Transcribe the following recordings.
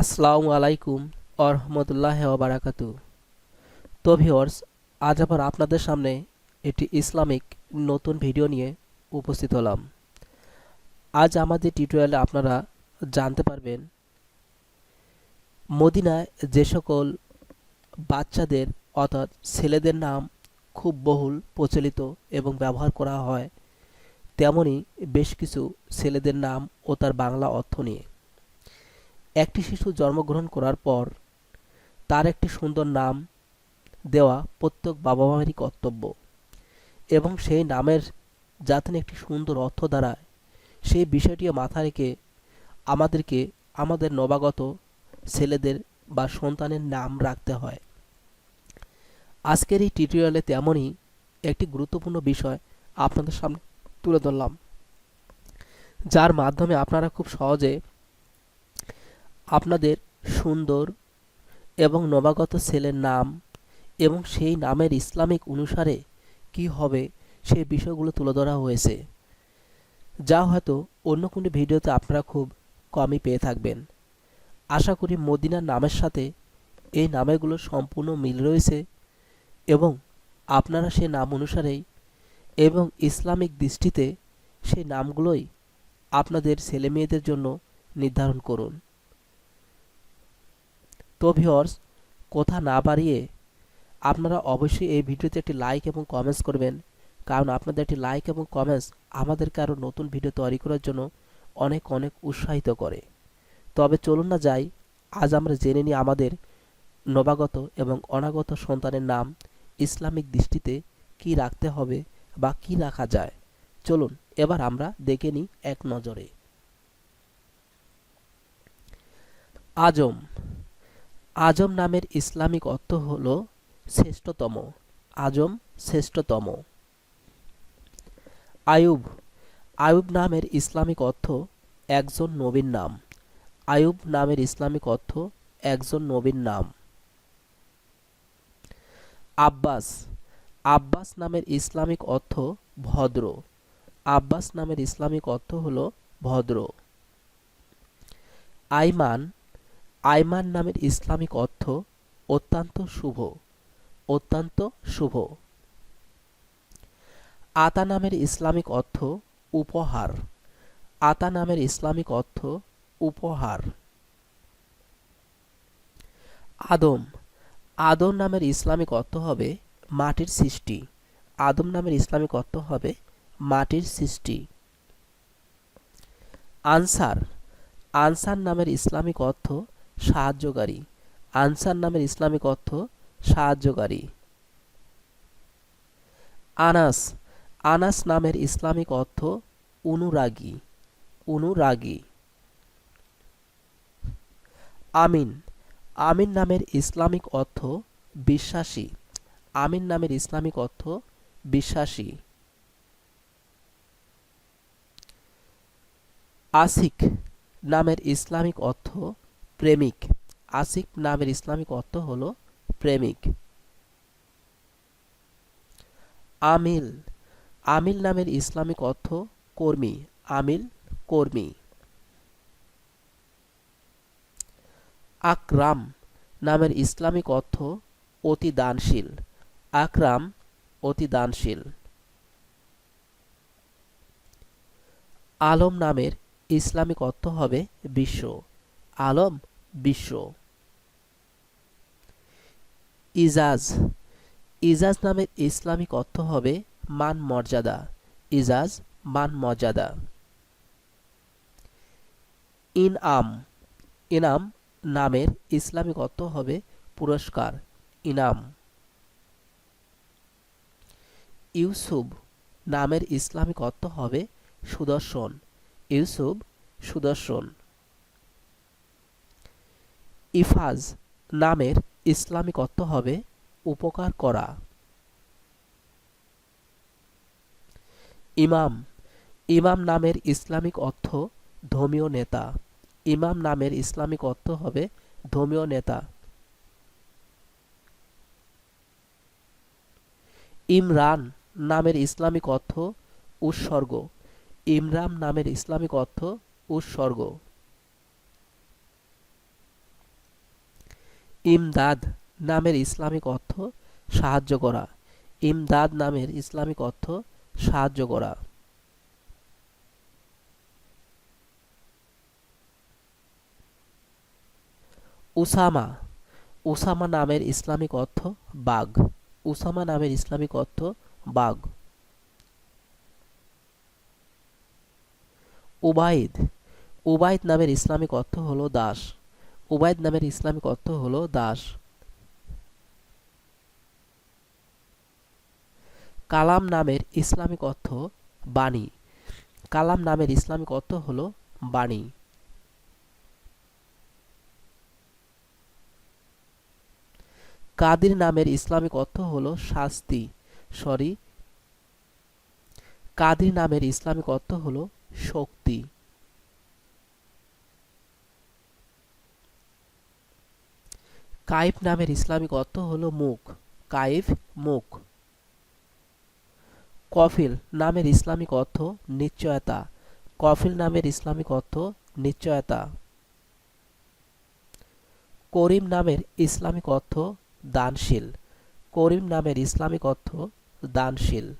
আসসালামু আলাইকুম আরহামতুল্লাহ বারাকাতু। তো ভিওর্স আজ আবার আপনাদের সামনে একটি ইসলামিক নতুন ভিডিও নিয়ে উপস্থিত হলাম। আজ আমাদের টিউটোরিয়ালে আপনারা জানতে পারবেন, মদিনায় যে সকল বাচ্চাদের অর্থাৎ ছেলেদের নাম খুব বহুল প্রচলিত এবং ব্যবহার করা হয় তেমনই বেশ কিছু ছেলেদের নাম ও তার বাংলা অর্থ নিয়ে। একটি শিশু জন্মগ্রহণ করার পর তার একটি সুন্দর নাম দেওয়া প্রত্যেক বাবা মায়েরই কর্তব্য এবং সেই নামের যাতে একটি সুন্দর অর্থ দ্বারায় সেই বিষয়টিও মাথা রেখে আমাদেরকে আমাদের নবাগত ছেলেদের বা সন্তানের নাম রাখতে হয়। আজকের এই টিউটোরিয়ালে তেমনই একটি গুরুত্বপূর্ণ বিষয় আপনাদের সামনে তুলে ধরলাম, যার মাধ্যমে আপনারা খুব সহজে আপনাদের সুন্দর এবং নবাগত ছেলের নাম এবং সেই নামের ইসলামিক অনুসারে কি হবে সেই বিষয়গুলো তুলে ধরা হয়েছে। যা হয়তো অন্য কোনো ভিডিওতে আপনারা খুব কমই পেয়ে থাকবেন। আশা করি মদিনার নামের সাথে এই নামেরগুলো সম্পূর্ণ মিল রয়েছে এবং আপনারা সে নাম অনুসারেই এবং ইসলামিক দৃষ্টিতে সেই নামগুলোই আপনাদের ছেলে মেয়েদের জন্য নির্ধারণ করুন। তো ভিওর্স কথা না বাড়িয়ে আপনারা অবশ্যই এই ভিডিওতে একটি লাইক এবং কমেন্টস করবেন। কারণ আপনাদের একটি লাইক এবং কমেন্টস আমাদেরকে আরও নতুন ভিডিও তৈরি করার জন্য অনেক অনেক উৎসাহিত করে। তবে চলুন না যাই, আজ আমরা জেনে নিই আমাদের নবাগত এবং অনাগত সন্তানের নাম ইসলামিক দৃষ্টিতে কি রাখতে হবে বা কি রাখা যায়। চলুন, এবার আমরা দেখে নিই এক নজরে। আজম আজম নামের ইসলামিক অর্থ হল শ্রেষ্ঠতম। আজম শ্রেষ্ঠতম। আয়ুব। আয়ুব নামের ইসলামিক অর্থ একজন নবীর নাম। আয়ুব নামের ইসলামিক অর্থ একজন নবীর নাম। আব্বাস। আব্বাস নামের ইসলামিক অর্থ ভদ্র। আব্বাস নামের ইসলামিক অর্থ হল ভদ্র। আইমান। আইমান নামের ইসলামিক অর্থ অত্যন্ত শুভ অত্যন্ত শুভ। আতা নামের ইসলামিক অর্থ উপহার, আতা নামের ইসলামিক অর্থ উপহার। আদম আদম নামের ইসলামিক অর্থ হবে মাটির সৃষ্টি, আদম নামের ইসলামিক অর্থ হবে মাটির সৃষ্টি। আনসার আনসার নামের ইসলামিক অর্থ সাহায্যকারী। আনসার নামের ইসলামিক অর্থ সাহায্যকারী। আনাস। আনাস নামের ইসলামিক অর্থ অনুরাগী। অনুরাগী। আমিন। আমিন নামের ইসলামিক অর্থ বিশ্বাসী। আমিন নামের ইসলামিক অর্থ বিশ্বাসী। আসিক নামের ইসলামিক অর্থ প্রেমিক। আসিক নামের ইসলামিক অর্থ হল প্রেমিক। আমিল। আমিল নামের ইসলামিক অর্থ কর্মী। আমিল কর্মী। আকরাম নামের ইসলামিক অর্থ অতি দানশীল আকরাম অতি দানশীল আলম নামের ইসলামিক অর্থ হবে বিশ্ব। আলম বিশ্ব। ইজাজ। ইজাজ নামের ইসলামিক অর্থ হবে মান মর্যাদা। ইজাজ, মান মর্যাদা। ইনআম। ইনাম নামের ইসলামিক অর্থ হবে পুরস্কার, ইনাম। ইউসুফ নামের ইসলামিক অর্থ হবে সুদর্শন। ইউসুফ সুদর্শন। ইফাজ নামের ইসলামিক অর্থ হবে উপকার করা। ইমাম ইমাম নামের ইসলামিক অর্থ ধর্মীয় নেতা। ইমাম নামের ইসলামিক অর্থ হবে ধর্মীয় নেতা। ইমরান নামের ইসলামিক অর্থ উৎসর্গ। ইমরাম নামের ইসলামিক অর্থ উৎসর্গ। ইমদাদ নামের ইসলামিক অর্থ সাহায্য করা। ইমদাদ নামের ইসলামিক অর্থ সাহায্য করা। উসামা। উসামা নামের ইসলামিক অর্থ বাঘ। উসামা নামের ইসলামিক অর্থ বাঘ। উবাইদ। উবাইদ নামের ইসলামিক অর্থ হলো দাস। উবাইদ নামের ইসলামিক অর্থ হল দাস। কালাম নামের ইসলামিক অর্থ বাণী। কালাম নামের ইসলামিক অর্থ হল বাণী। কাদির নামের ইসলামিক অর্থ হল শাস্তি। সরি, কাদির নামের ইসলামিক অর্থ হল শক্তি। কাইফ নামের ইসলামিক অর্থ হলো মুখ। কাইফ মুখ। কফিল নামের ইসলামিক অর্থ নিশ্চয়তা। কফিল নামের ইসলামিক অর্থ নিশ্চয়তা। করিম নামের ইসলামিক অর্থ দানশীল। করিম নামের ইসলামিক অর্থ দানশীল।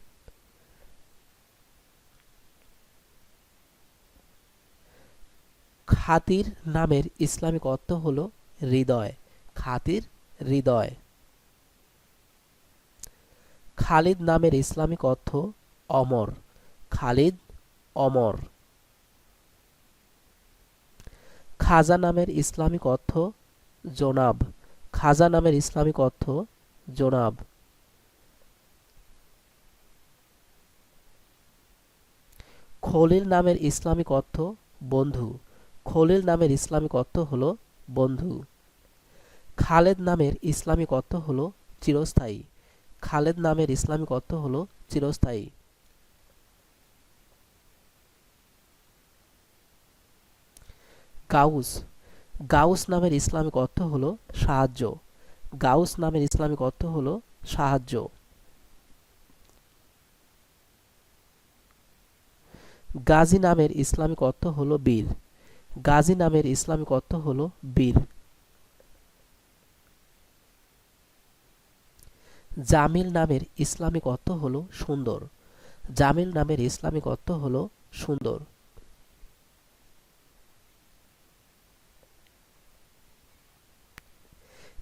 খাতির নামের ইসলামিক অর্থ হল হৃদয়। খাতির হৃদয়। খালিদ নামের ইসলামিক অর্থ অমর। খালিদ অমর। খাজা নামের ইসলামিক অর্থ জোনাব। খাজা নামের ইসলামিক অর্থ জোনাব। খলিল নামের ইসলামিক অর্থ বন্ধু। খলিল নামের ইসলামিক অর্থ হল বন্ধু। খালেদ নামের ইসলামিক অর্থ হল চিরস্থায়ী। খালেদ নামের ইসলামিক অর্থ হল চিরস্থায়ী। গাউস। গাউস নামের ইসলামিক অর্থ হল সাহায্য। গাউস নামের ইসলামিক অর্থ হল সাহায্য। গাজী নামের ইসলামিক অর্থ হল বীর। গাজী নামের ইসলামিক অর্থ হল বীর। জামিল নামের ইসলামিক অর্থ হল সুন্দর। জামিল নামের ইসলামিক অর্থ হল সুন্দর।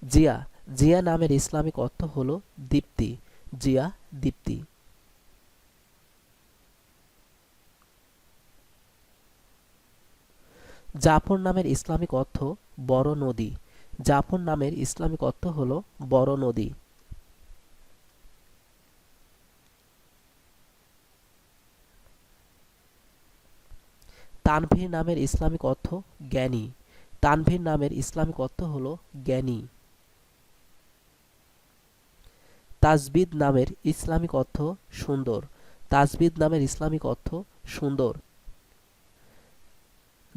জিয়া জিয়া নামের ইসলামিক অর্থ হল দীপ্তি। জিয়া, দীপ্তি। জাফর নামের ইসলামিক অর্থ বড় নদী। জাফর নামের ইসলামিক অর্থ হল বড় নদী। তানভীর নামের ইসলামিক অর্থ জ্ঞানী। তানভীর নামের ইসলামিক অর্থ হল জ্ঞানী। তাজবিদ নামের ইসলামিক অর্থ সুন্দর। তাজবিদ নামের ইসলামিক অর্থ সুন্দর।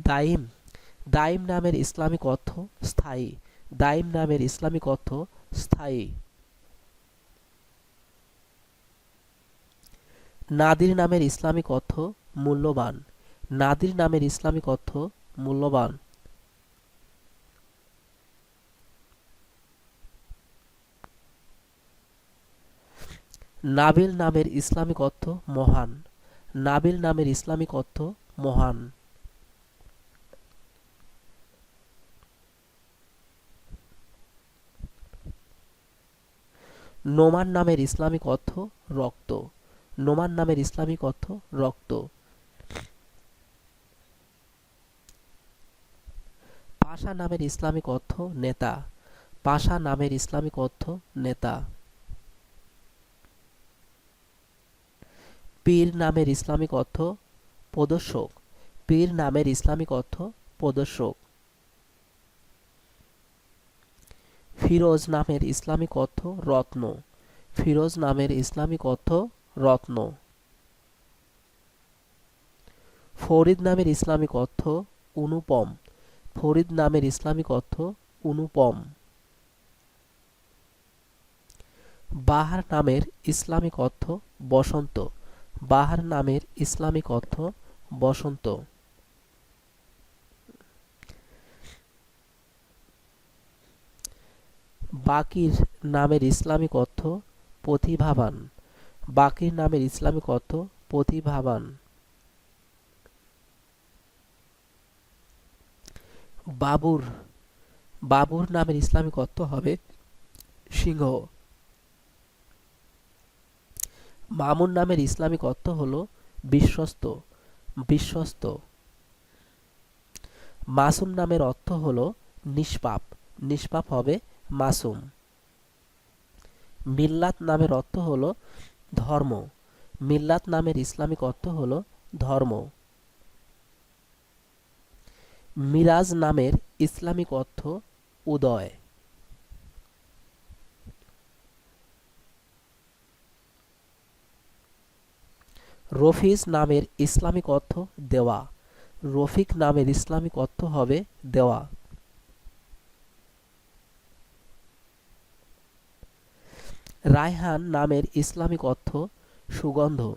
দাইম। দাইম নামের ইসলামিক অর্থ স্থায়ী। দাইম নামের ইসলামিক অর্থ স্থায়ী। নাদির নামের ইসলামিক অর্থ মূল্যবান। নাদির নামের ইসলামিক অর্থ মূল্যবান। নাবিল নামের ইসলামিক অর্থ মহান। নাবিল নামের ইসলামিক অর্থ মহান। নোমান নামের ইসলামিক অর্থ রক্ত। নোমান নামের ইসলামিক অর্থ রক্ত। পাশা নামের ইসলামিক অর্থ নেতা। পাশা নামের ইসলামিক অর্থ নেতা। পীর নামের ইসলামিক অর্থ প্রদর্শক। পীর নামের ইসলামিক অর্থ প্রদর্শক। ফিরোজ নামের ইসলামিক অর্থ রত্ন। ফিরোজ নামের ইসলামিক অর্থ রত্ন। ফরিদ নামের ইসলামিক অর্থ অনুপম। ফরিদ নামের ইসলামিক অর্থ অনুপম। বাহার নামের ইসলামিক অর্থ বসন্ত। বাহার নামের ইসলামিক অর্থ বসন্ত। বাকির নামের ইসলামিক অর্থ প্রতিভাবান। বাকির নামের ইসলামিক অর্থ প্রতিভাবান। বাবুর বাবুর নামের ইসলামিক অর্থ হবে সিংহ। মামুন নামের ইসলামিক অর্থ হলো বিশ্বস্ত বিশ্বস্ত। মাসুম নামের অর্থ হলো নিষ্পাপ নিষ্পাপ হবে মাসুম। মিল্লাত নামের অর্থ হলো ধর্ম, মিল্লাত নামের ইসলামিক অর্থ হলো ধর্ম। মিরাজ নামের ইসলামিক অর্থ উদয়। রফিজ নামের ইসলামিক অর্থ দেওয়া। রফিক নামের ইসলামিক অর্থ হবে দেওয়া। রায়হান নামের ইসলামিক অর্থ সুগন্ধ।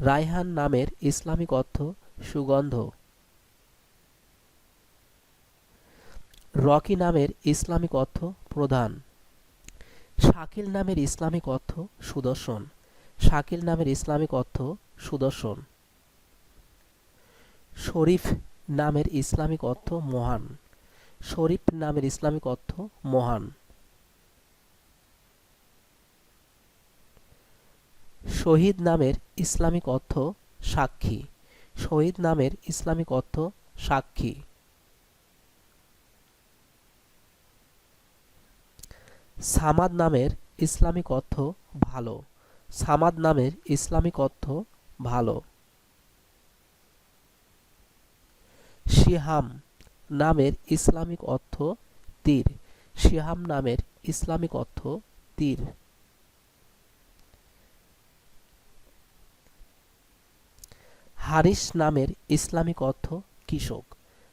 রায়হান নামের ইসলামিক অর্থ সুগন্ধ। রকি নামের ইসলামিক অর্থ প্রধান। শাকিল নামের ইসলামিক অর্থ সুদর্শন। শাকিল নামের ইসলামিক অর্থ সুদর্শন। শরীফ নামের ইসলামিক অর্থ মহান। শরীফ নামের ইসলামিক অর্থ মহান। শহীদ নামের ইসলামিক অর্থ সাক্ষী। শহীদ নামের ইসলামিক অর্থ সাক্ষী। সামাদ নামের ইসলামিক অর্থ ভালো। সামাদ নামের ইসলামিক অর্থ ভালো। শিহাম নামের ইসলামিক অর্থ তীর। শিহাম নামের ইসলামিক অর্থ তীর। হারিস নামের ইসলামিক অর্থ কৃষক।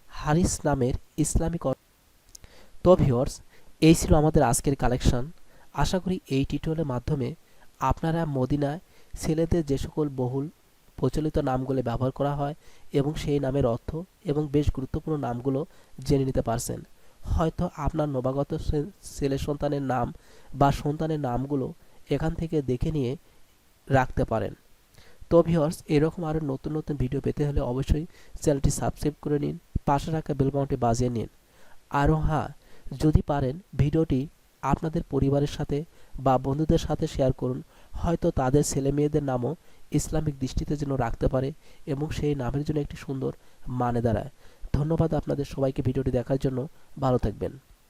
হারিস নামের ইসলামিক অর্থ তো ভিওর্স এই ছিল আমাদের আজকের কালেকশন আশা করি এই টিউটোরিয়ালের মাধ্যমে আপনারা মদিনায় ছেলেদের যে সকল বহুল প্রচলিত নামগুলো ব্যবহার করা হয় এবং সেই নামের অর্থ এবং বেশ গুরুত্বপূর্ণ নামগুলো জেনে নিতে পারছেন। হয়তো আপনার নবাগত ছেলে সন্তানের নাম বা সন্তানের নামগুলো এখান থেকে দেখে নিয়ে রাখতে পারেন। তো ভিওর্স এরকম আরও নতুন নতুন ভিডিও পেতে হলে অবশ্যই চ্যানেলটি সাবস্ক্রাইব করে নিন, পাশে রাখা বেলবাউনটি বাজিয়ে নিন। আরও হ্যাঁ যদি পারেন, ভিডিওটি আপনাদের পরিবারের সাথে বা বন্ধুদের সাথে শেয়ার করুন। হয়তো তাদের ছেলে মেয়েদের নামও ইসলামিক দৃষ্টিতে যেন রাখতে পারে এবং সেই নামের জন্য একটি সুন্দর মানে দাঁড়ায়। ধন্যবাদ আপনাদের সবাইকে ভিডিওটি দেখার জন্য। ভালো থাকবেন।